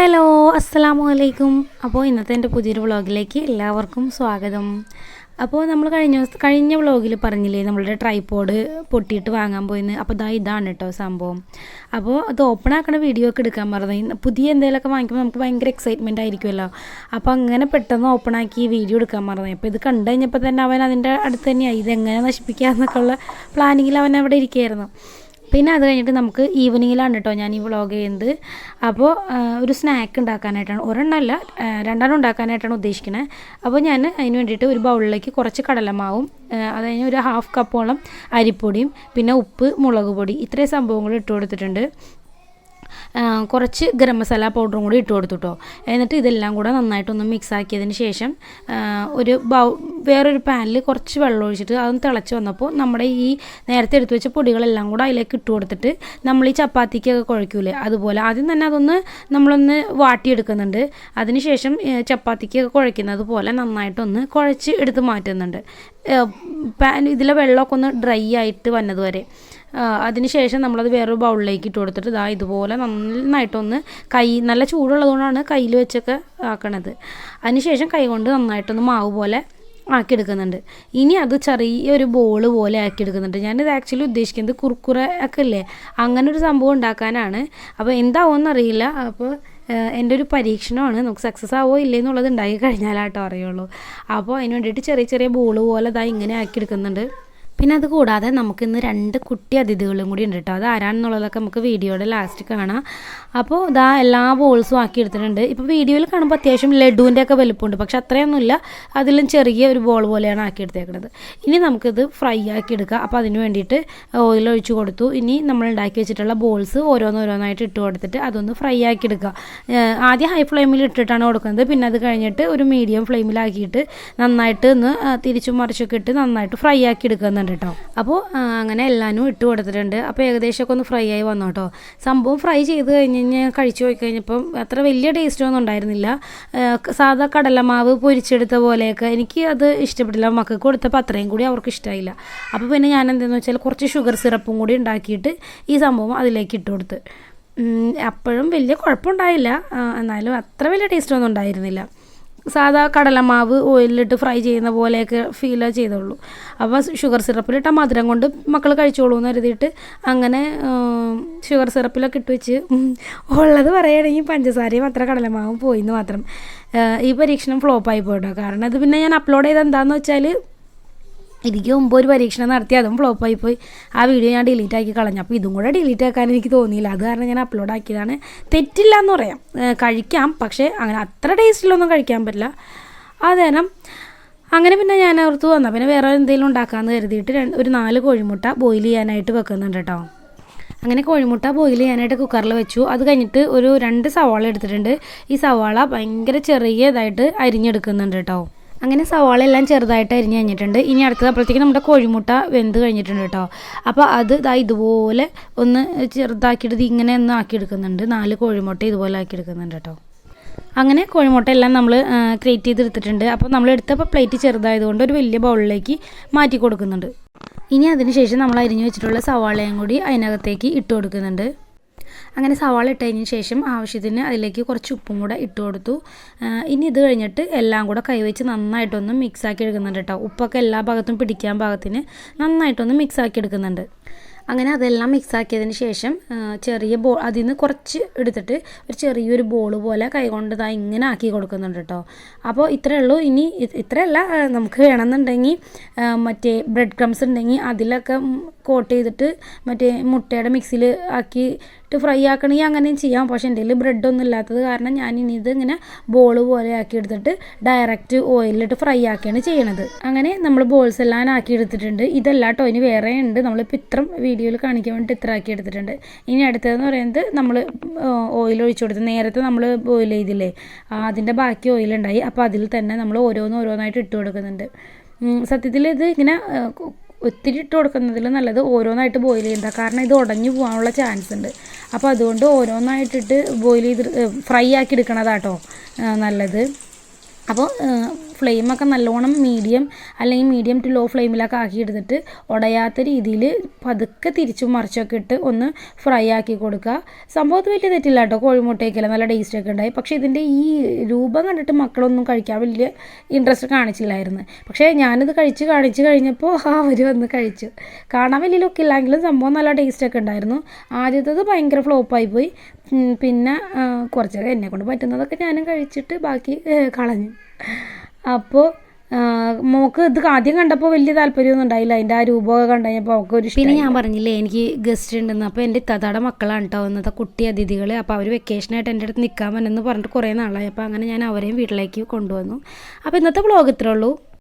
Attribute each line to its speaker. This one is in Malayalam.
Speaker 1: ഹലോ അസ്സലാമു അലൈക്കും അപ്പോൾ ഇന്നത്തെ എന്റെ പുതിയൊരു വ്ളോഗിലേക്ക് എല്ലാവർക്കും സ്വാഗതം. അപ്പോൾ നമ്മൾ കഴിഞ്ഞ കഴിഞ്ഞ വ്ളോഗിൽ പറഞ്ഞില്ലേ നമ്മളുടെ ട്രൈപ്പോഡ് പൊട്ടിയിട്ട് വാങ്ങാൻ പോയിന്ന്. അപ്പോൾ ഇതാ ഇതാണ് കേട്ടോ സംഭവം. അപ്പോൾ അത് ഓപ്പൺ ആക്കണ വീഡിയോ ഒക്കെ എടുക്കാൻ പറഞ്ഞു പുതിയ എന്തെങ്കിലുമൊക്കെ വാങ്ങിക്കുമ്പോൾ നമുക്ക് ഭയങ്കര എക്സൈറ്റ്മെന്റ് ആയിരിക്കുമല്ലോ അപ്പോൾ അങ്ങനെ പെട്ടെന്ന് ഓപ്പൺ ആക്കി വീഡിയോ എടുക്കാൻ പറഞ്ഞു അപ്പോൾ ഇത് കണ്ടു കഴിഞ്ഞപ്പോൾ തന്നെ അവൻ അതിന്റെ അടുത്ത് തന്നെയായി. ഇതെങ്ങനെ നശിപ്പിക്കാമെന്നൊക്കെ ഉള്ള പ്ലാനിങ്ങിൽ അവൻ അവിടെ ഇരിക്കുകയായിരുന്നു. പിന്നെ അത് കഴിഞ്ഞിട്ട് നമുക്ക് ഈവനിങ്ങിലാണ് കേട്ടോ ഞാൻ ഈ വ്ളോഗ് ചെയ്യുന്നത്. അപ്പോൾ ഒരു സ്നാക്ക് ഉണ്ടാക്കാനായിട്ടാണ്. ഒരെണ്ണമല്ല രണ്ടെണ്ണം ഉണ്ടാക്കാനായിട്ടാണ് ഉദ്ദേശിക്കുന്നത് അപ്പോൾ ഞാൻ അതിന് വേണ്ടിയിട്ട് ഒരു ബൗളിലേക്ക് കുറച്ച് കടലമാവും അത് ഒരു ഹാഫ് കപ്പോളം അരിപ്പൊടിയും പിന്നെ ഉപ്പ് മുളക് പൊടി ഇത്രയും സംഭവങ്ങൾ ഇട്ട് കൊടുത്തിട്ടുണ്ട്. കുറച്ച് ഗരം മസാല പൗഡറും കൂടി ഇട്ട് കൊടുത്തു കേട്ടോ എന്നിട്ട് ഇതെല്ലാം കൂടെ നന്നായിട്ടൊന്ന് മിക്സ് ആക്കിയതിന് ശേഷം ഒരു ബൗ വേറൊരു പാനിൽ കുറച്ച് വെള്ളം ഒഴിച്ചിട്ട് അതൊന്ന് തിളച്ച് വന്നപ്പോൾ നമ്മുടെ ഈ നേരത്തെ എടുത്തു വെച്ച പൊടികളെല്ലാം കൂടെ അതിലേക്ക് ഇട്ട് കൊടുത്തിട്ട് നമ്മൾ ഈ ചപ്പാത്തിക്കൊക്കെ കുഴയ്ക്കൂലേ അതുപോലെ ആദ്യം തന്നെ അതൊന്ന് നമ്മളൊന്ന് വാട്ടിയെടുക്കുന്നുണ്ട്. അതിനുശേഷം ചപ്പാത്തിക്കൊക്കെ കുഴയ്ക്കുന്നത് പോലെ നന്നായിട്ടൊന്ന് കുഴച്ച് എടുത്ത് മാറ്റുന്നുണ്ട്. പാൻ ഇതിലെ വെള്ളമൊക്കെ ഒന്ന് ഡ്രൈ ആയിട്ട് വന്നതുവരെ അതിനുശേഷം നമ്മളത് വേറൊരു ബൗളിലേക്ക് ഇട്ട് കൊടുത്തിട്ട് ഇതാ ഇതുപോലെ നന്നായിട്ടൊന്ന് കൈ നല്ല ചൂടുള്ളതുകൊണ്ടാണ് കയ്യിൽ വെച്ചൊക്കെ ആക്കണത്. അതിനുശേഷം കൈ കൊണ്ട് നന്നായിട്ടൊന്ന് മാവ് പോലെ ആക്കിയെടുക്കുന്നുണ്ട്. ഇനി അത് ചെറിയൊരു ബോൾ പോലെ ആക്കിയെടുക്കുന്നുണ്ട്. ഞാനിത് ആക്ച്വലി ഉദ്ദേശിക്കുന്നത് കുർക്കുറ ഒക്കെ ഇല്ലേ? അങ്ങനെ ഒരു സംഭവം ഉണ്ടാക്കാനാണ്. അപ്പോൾ എന്താവുമെന്ന് അറിയില്ല. അപ്പോൾ എന്റെ ഒരു പരീക്ഷണമാണ്. നമുക്ക് സക്സസ് ആവോ ഇല്ലേ എന്നുള്ളത് ഉണ്ടാക്കി കഴിഞ്ഞാലാട്ടോ അറിയുള്ളൂ. അപ്പോൾ അതിന് വേണ്ടിയിട്ട് ചെറിയ ചെറിയ ബോൾ പോലെ ഇതാ ഇങ്ങനെ ആക്കിയെടുക്കുന്നുണ്ട്. പിന്നെ അത് കൂടാതെ നമുക്കിന്ന് രണ്ട് കുട്ടി അതിഥികളും കൂടി ഉണ്ട് കേട്ടോ അത് ആരാണെന്നുള്ളതൊക്കെ നമുക്ക് വീഡിയോയുടെ ലാസ്റ്റ് കാണാം. അപ്പോൾ ഇതാ എല്ലാ ബോൾസും ആക്കി എടുത്തിട്ടുണ്ട്. ഇപ്പോൾ വീഡിയോയിൽ കാണുമ്പോൾ അത്യാവശ്യം ലഡുവിന്റെ ഒക്കെ വലുപ്പമുണ്ട് പക്ഷെ അത്രയൊന്നുമില്ല. അതിലും ചെറിയ ഒരു ബോൾ പോലെയാണ് ആക്കി എടുത്തേക്കുന്നത് ഇനി നമുക്കിത് ഫ്രൈ ആക്കി എടുക്കാം. അപ്പോൾ അതിന് വേണ്ടിയിട്ട് ഓയിൽ ഒഴിച്ച് കൊടുത്തു. ഇനി നമ്മൾ ഉണ്ടാക്കി വെച്ചിട്ടുള്ള ബോൾസ് ഓരോന്നോരോന്നായിട്ട് ഇട്ട് കൊടുത്തിട്ട് അതൊന്ന് ഫ്രൈ ആക്കി എടുക്കുക ആദ്യം ഹൈ ഫ്ലെയിമിൽ ഇട്ടിട്ടാണ് കൊടുക്കുന്നത്. പിന്നെ അത് കഴിഞ്ഞിട്ട് ഒരു മീഡിയം ഫ്ലെയിമിലാക്കിയിട്ട് നന്നായിട്ട് ഒന്ന് തിരിച്ചും മറിച്ചൊക്കെ ഇട്ട് നന്നായിട്ട് ഫ്രൈ ആക്കി എടുക്കുന്നുണ്ട് കേട്ടോ അപ്പോൾ അങ്ങനെ എല്ലാനും ഇട്ട് കൊടുത്തിട്ടുണ്ട്. അപ്പോൾ ഏകദേശമൊക്കെ ഒന്ന് ഫ്രൈ ആയി വന്നു കേട്ടോ സംഭവം ഫ്രൈ ചെയ്ത് കഴിഞ്ഞ് കഴിഞ്ഞാൽ കഴിച്ചു പോയി കഴിഞ്ഞപ്പം അത്ര വലിയ ടേസ്റ്റ് ഒന്നും ഉണ്ടായിരുന്നില്ല. സാധാ കടലമാവ് പൊരിച്ചെടുത്ത പോലെയൊക്കെ എനിക്ക് അത് ഇഷ്ടപ്പെട്ടില്ല. മക്കൾക്ക് കൊടുത്തപ്പോൾ അത്രയും കൂടി അവർക്ക് ഇഷ്ടമായില്ല അപ്പോൾ പിന്നെ ഞാൻ എന്തെന്ന് വെച്ചാൽ കുറച്ച് ഷുഗർ സിറപ്പും കൂടി ഉണ്ടാക്കിയിട്ട് ഈ സംഭവം അതിലേക്ക് ഇട്ട് കൊടുത്ത്. അപ്പോഴും വലിയ കുഴപ്പമുണ്ടായില്ല. എന്നാലും അത്ര വലിയ ടേസ്റ്റ് ഒന്നും ഉണ്ടായിരുന്നില്ല. സാധാ കടലമാവ് ഓയിലിട്ട് ഫ്രൈ ചെയ്യുന്ന പോലെയൊക്കെ ഫീൽ ചെയ്തുള്ളൂ. അപ്പോൾ ഷുഗർ സിറപ്പിലിട്ട മധുരം കൊണ്ട് മക്കൾ കഴിച്ചോളൂ എന്ന് കരുതിയിട്ട് അങ്ങനെ ഷുഗർ സിറപ്പിലൊക്കെ ഇട്ട് വെച്ച് ഉള്ളത് പറയുകയാണെങ്കിൽ പഞ്ചസാരയും അത്ര കടലമാവും പോയി എന്ന് മാത്രം ഈ പരീക്ഷണം ഫ്ലോപ്പായി പോയിട്ടോ? കാരണം അത് പിന്നെ ഞാൻ അപ്ലോഡ് ചെയ്ത് എന്താണെന്ന് വെച്ചാൽ എനിക്ക് മുമ്പ് ഒരു പരീക്ഷണം നടത്തി അതും ഫ്ലോപ്പായി പോയി. ആ വീഡിയോ ഞാൻ ഡിലീറ്റ് ആക്കി കളഞ്ഞു. അപ്പോൾ ഇതും കൂടെ ഡിലീറ്റ് ആക്കാൻ എനിക്ക് തോന്നിയില്ല. അത് കാരണം ഞാൻ അപ്ലോഡ് ആക്കിയതാണ്. തെറ്റില്ല എന്ന് പറയാം കഴിക്കാം. പക്ഷേ അങ്ങനെ അത്ര ടേസ്റ്റിലൊന്നും കഴിക്കാൻ പറ്റില്ല. അത് കാരണം അങ്ങനെ പിന്നെ ഞാൻ ഓർത്ത് വന്നാൽ പിന്നെ വേറെ എന്തെങ്കിലും ഉണ്ടാക്കാമെന്ന് കരുതിയിട്ട് ഒരു നാല് കോഴിമുട്ട ബോയിൽ ചെയ്യാനായിട്ട് വെക്കുന്നുണ്ട് കേട്ടോ അങ്ങനെ കോഴിമുട്ട ബോയിൽ ചെയ്യാനായിട്ട് കുക്കറിൽ വെച്ചു. അത് കഴിഞ്ഞിട്ട് ഒരു രണ്ട് സവാള എടുത്തിട്ടുണ്ട്. ഈ സവാള ഭയങ്കര ചെറിയ ഇതായിട്ട് അരിഞ്ഞെടുക്കുന്നുണ്ട് കേട്ടോ അങ്ങനെ സവാള എല്ലാം ചെറുതായിട്ട് അരിഞ്ഞ് കഴിഞ്ഞിട്ടുണ്ട്. ഇനി അടുത്തത് അപ്പോഴത്തേക്ക് നമ്മുടെ കോഴിമുട്ട വെന്ത് കഴിഞ്ഞിട്ടുണ്ട് കേട്ടോ. അപ്പോൾ അത് ഇതാ ഇതുപോലെ ഒന്ന് ചെറുതാക്കിയിട്ട് ഇങ്ങനെ ഒന്ന് ആക്കിയെടുക്കുന്നുണ്ട്. നാല് കോഴിമുട്ട ഇതുപോലെ ആക്കിയെടുക്കുന്നുണ്ട് കേട്ടോ. അങ്ങനെ കോഴിമുട്ട എല്ലാം നമ്മൾ ക്രിയേറ്റ് ചെയ്തെടുത്തിട്ടുണ്ട്. അപ്പോൾ നമ്മൾ എടുത്തപ്പോൾ പ്ലേറ്റ് ചെറുതായതുകൊണ്ട് ഒരു വലിയ ബൗളിലേക്ക് മാറ്റി കൊടുക്കുന്നുണ്ട്. ഇനി അതിനുശേഷം നമ്മൾ അരിഞ്ഞു വെച്ചിട്ടുള്ള സവാളയും കൂടി അതിനകത്തേക്ക് ഇട്ട് കൊടുക്കുന്നുണ്ട്. അങ്ങനെ സവാള ഇട്ടതിന് ശേഷം ആവശ്യത്തിന് അതിലേക്ക് കുറച്ച് ഉപ്പും കൂടെ ഇട്ട് കൊടുത്തു. ഇനി ഇത് കഴിഞ്ഞിട്ട് എല്ലാം കൂടെ കൈവച്ച് നന്നായിട്ടൊന്ന് മിക്സാക്കി എടുക്കുന്നുണ്ട് കേട്ടോ. ഉപ്പൊക്കെ എല്ലാ ഭാഗത്തും പിടിക്കാൻ ഭാഗത്തിന് നന്നായിട്ടൊന്ന് മിക്സാക്കി എടുക്കുന്നുണ്ട്. അങ്ങനെ അതെല്ലാം മിക്സാക്കിയതിന് ശേഷം ചെറിയ ബോൾ അതിൽ നിന്ന് കുറച്ച് എടുത്തിട്ട് ഒരു ചെറിയൊരു ബോൾ പോലെ കൈകൊണ്ട് ഇതാ ഇങ്ങനെ ആക്കി കൊടുക്കുന്നുണ്ട് കേട്ടോ. അപ്പോൾ ഇത്രയേ ഉള്ളൂ. ഇനി ഇത്രയല്ല നമുക്ക് വേണമെന്നുണ്ടെങ്കിൽ മറ്റേ ബ്രെഡ് ക്രംസ് ഉണ്ടെങ്കിൽ അതിലൊക്കെ കോട്ട് ചെയ്തിട്ട് മറ്റേ മുട്ടയുടെ മിക്സിയിൽ ആക്കിയിട്ട് ഫ്രൈ ആക്കണമെങ്കിൽ അങ്ങനെയും ചെയ്യാം. പക്ഷേ എന്റെ കയ്യിൽ ബ്രെഡൊന്നും ഇല്ലാത്തത് കാരണം ഞാൻ ഇനി ഇത് ഇങ്ങനെ ബോൾ പോലെ ആക്കി എടുത്തിട്ട് ഡയറക്റ്റ് ഓയിലിട്ട് ഫ്രൈ ആക്കിയാണ് ചെയ്യണത്. അങ്ങനെ നമ്മൾ ബോൾസ് എല്ലാം ആക്കി എടുത്തിട്ടുണ്ട്. ഇതല്ല കേട്ടോ ഇനി വേറെ ഉണ്ട്. നമ്മളിപ്പോൾ ഇത്രയും വീഡിയോയിൽ കാണിക്കാൻ വേണ്ടിയിട്ട് ഇത്ര ആക്കി എടുത്തിട്ടുണ്ട്. ഇനി അടുത്തതെന്ന് പറയുന്നത് നമ്മൾ ഓയിൽ ഒഴിച്ചു കൊടുത്ത് നേരത്തെ നമ്മൾ ബോയിൽ ചെയ്തില്ലേ അതിന്റെ ബാക്കി ഓയിലുണ്ടായി അപ്പോൾ അതിൽ തന്നെ നമ്മൾ ഓരോന്ന് ഓരോന്നായിട്ട് ഇട്ട് കൊടുക്കുന്നുണ്ട്. സത്യത്തിൽ ഇത് ഇങ്ങനെ ഒത്തിരി ഇട്ട് കൊടുക്കുന്നതിൽ നല്ലത് ഓരോന്നായിട്ട് ബോയിൽ ചെയ്യുന്നത്. കാരണം ഇത് ഉടഞ്ഞു പോകാനുള്ള ചാൻസ് ഉണ്ട്. അപ്പോൾ അതുകൊണ്ട് ഓരോന്നായിട്ടിട്ട് ബോയിൽ ചെയ്ത് ഫ്രൈ ആക്കി എടുക്കണതാട്ടോ നല്ലത്. അപ്പോൾ ഫ്ലെയിമൊക്കെ നല്ലോണം മീഡിയം അല്ലെങ്കിൽ മീഡിയം ടു ലോ ഫ്ലെയിമിലൊക്കെ ആക്കി എടുത്തിട്ട് ഉടയാത്ത രീതിയിൽ പതുക്കെ തിരിച്ചും മറിച്ചൊക്കെ ഇട്ട് ഒന്ന് ഫ്രൈ ആക്കി കൊടുക്കുക. സംഭവത്ത് വലിയ തെറ്റില്ല കേട്ടോ കോഴിമുട്ടയൊക്കെയല്ല നല്ല ടേസ്റ്റൊക്കെ ഉണ്ടായി. പക്ഷേ ഇതിന്റെ ഈ രൂപം കണ്ടിട്ട് മക്കളൊന്നും കഴിക്കാൻ വലിയ ഇൻട്രസ്റ്റ് കാണിച്ചില്ലായിരുന്നു. പക്ഷേ ഞാനിത് കഴിച്ച് കാണിച്ച് കഴിഞ്ഞപ്പോൾ അവർ വന്ന് കഴിച്ചു. കാണാൻ വലിയ ലുക്കില്ലെങ്കിലും സംഭവം നല്ല ടേസ്റ്റൊക്കെ ഉണ്ടായിരുന്നു. ആദ്യത്തേത് ഭയങ്കര ഫ്ലോപ്പായി പോയി. പിന്നെ കുറച്ചൊക്കെ എന്നെ കൊണ്ട് പറ്റുന്നതൊക്കെ ഞാനും കഴിച്ചിട്ട് ബാക്കി കളഞ്ഞു. അപ്പോൾ മോക്ക് ഇത് ആദ്യം കണ്ടപ്പോൾ വലിയ താല്പര്യമൊന്നും ഉണ്ടായില്ല. അതിന്റെ ആ രൂപമൊക്കെ കണ്ടു കഴിഞ്ഞപ്പോൾ അവൾക്ക് ഒരു പിന്നെ ഞാൻ പറഞ്ഞില്ലേ എനിക്ക് ഗസ്റ്റ് ഉണ്ടെന്ന്. അപ്പോൾ എന്റെ ഇത്താത്തയുടെ മക്കളാണ് കേട്ടോ ഇന്നത്തെ കുട്ടി അതിഥികൾ അപ്പോൾ അവർ വെക്കേഷനായിട്ട് എന്റെ അടുത്ത് നിൽക്കാൻ വന്നെന്ന് പറഞ്ഞിട്ട് കുറേ നാളായി. അപ്പോൾ അങ്ങനെ ഞാൻ അവരെയും വീട്ടിലേക്ക് കൊണ്ടുവന്നു. അപ്പോൾ ഇന്നത്തെ വ്ളോഗ് ഇത്രേ ഉള്ളൂ.